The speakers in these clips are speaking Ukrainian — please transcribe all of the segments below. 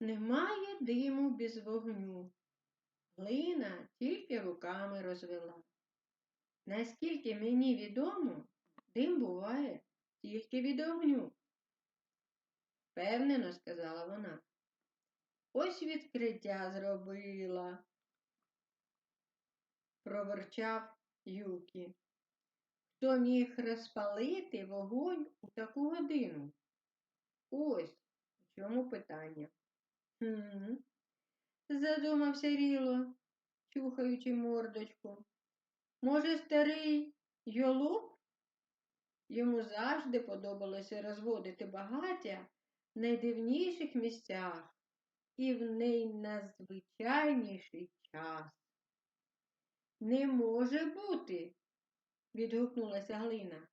Немає диму без вогню. Глина тільки руками розвела. Наскільки мені відомо, дим буває тільки від огню. Впевнено, сказала вона. Ось відкриття зробила, проворчав Юкі. Хто міг розпалити вогонь у таку годину? Ось у чому питання. Хм, задумався Ріло, чухаючи мордочку. Може, старий Йолоп? Йому завжди подобалося розводити багаття в найдивніших місцях і в найнадзвичайніший час. Не може бути, відгукнулася Глина.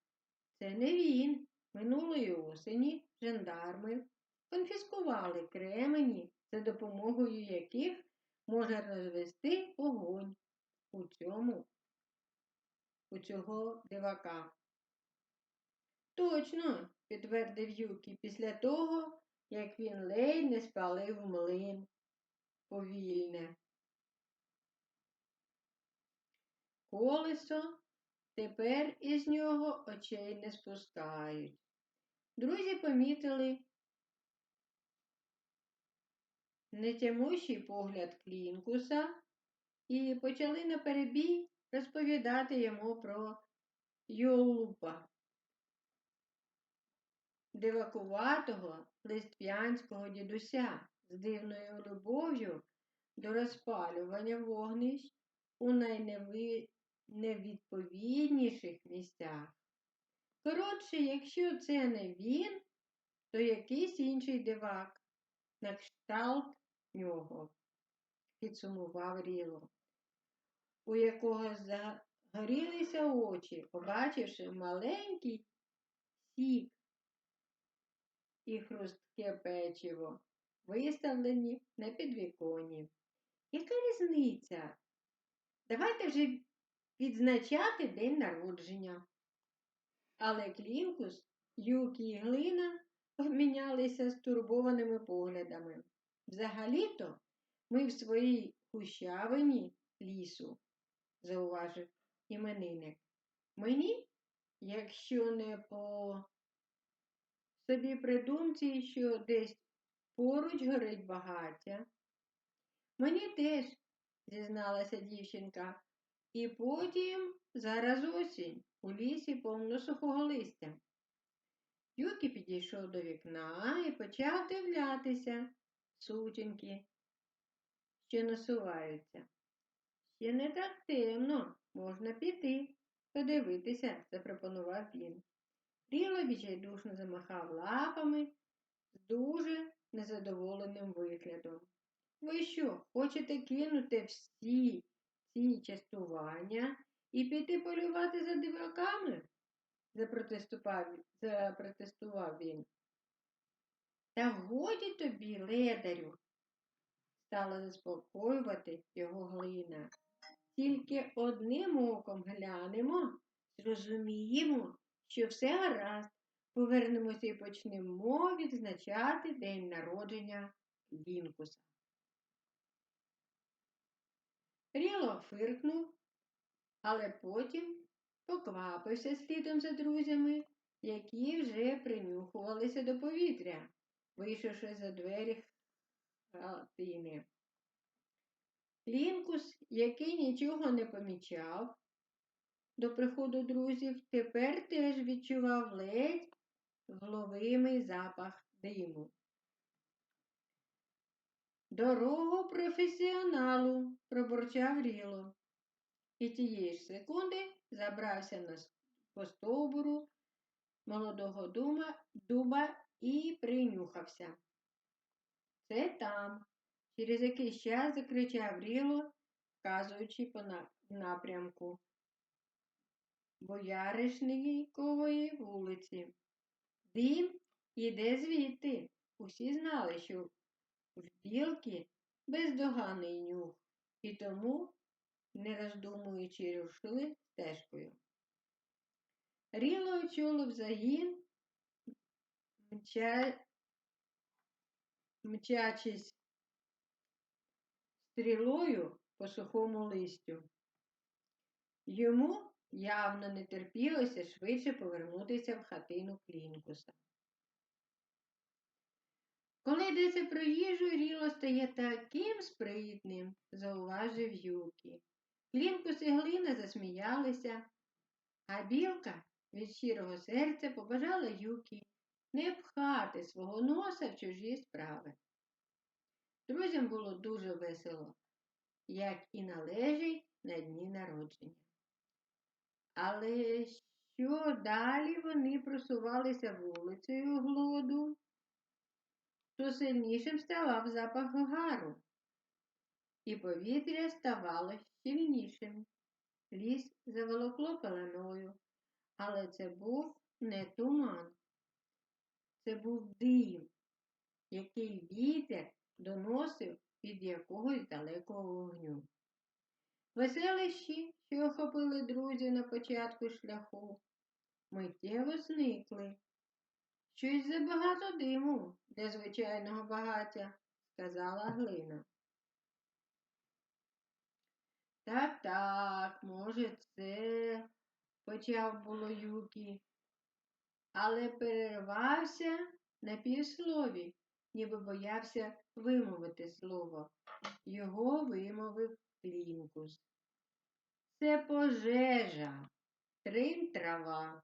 Це не він. Минулої осені жандарми конфіскували кремені, за допомогою яких можна розвести огонь у цьому, у цього дивака. Точно, підтвердив Юкі після того, як він ледь не спалив млин повільне. Колесо тепер із нього очей не спускають. Друзі помітили нетямущий погляд Клінкуса і почали наперебій розповідати йому про Йолупа, дивакуватого листвянського дідуся з дивною любов'ю до розпалювання вогнищ у найневідповідніших місцях. Коротше, якщо це не він, то якийсь інший дивак на кшталт нього, підсумував Ріло, у якого загорілися очі, побачивши маленький сік і хрустке печиво, виставлені на підвіконні. Яка різниця? Давайте вже відзначати день народження. Але Клінкус, Юкі і Глина обмінялися стурбованими поглядами. Взагалі-то ми в своїй гущавині лісу, зауважив іменинник. Мені, якщо не по собі придумці, що десь поруч горить багаття. Мені теж, зізналася дівчинка, і потім зараз осінь у лісі повно сухого листя. Юкі підійшов до вікна і почав дивлятися сутінки, що насуваються. Ще не так темно, можна піти, подивитися, запропонував він. Ріло відчайдушно замахав лапами з дуже незадоволеним виглядом. Ви що, хочете кинути всі ці частування і піти полювати за диваками? запротестував він. Та годі тобі, ледарю, стала заспокоювати його глина. Тільки одним оком глянемо, зрозуміємо, що все гаразд, повернемося і почнемо відзначати день народження Лінкуса. Ріло фиркнув, але потім поквапився слідом за друзями, які вже принюхувалися до повітря, вийшовши за двері хатини. Лінкус, який нічого не помічав до приходу друзів, тепер теж відчував ледь вловимий запах диму. Дорогу професіоналу, пробурчав Ріло. І тієї ж секунди забрався на по стовбуру молодого дума, дуба і принюхався. Це там, через якийсь час закричав Ріло, вказуючи по напрямку Бояришникової вулиці. Дим іде звідти. Усі знали, що в білки бездоганний нюх, і тому, не роздумуючи, рушили стежкою. Ріло очолив загін, мча... мчачись стрілою по сухому листю. Йому явно не терпілося швидше повернутися в хатину Клінкуса. Коли йдеться про їжу, Ріло стає таким спритним, зауважив Юкі. Клінкус і глина засміялися, а білка від щирого серця побажала Юкі не пхати свого носа в чужі справи. Друзям було дуже весело, як і належить на дні народження. Але що далі вони просувалися вулицею глоду, то сильнішим ставав запах гару, і повітря ставало щільнішим. Ліс заволокло пеленою, але це був не туман. Це був дим, який вітер доносив від якогось далекого вогню. Веселищі, що охопили друзів на початку шляху, миттєво зникли. Щось забагато диму для звичайного багаття, сказала глина. Так, так, може, це, почав було Юкі, але перервався на півслові, ніби боявся вимовити слово. Його вимовив Клінкус. Це пожежа, трим трава.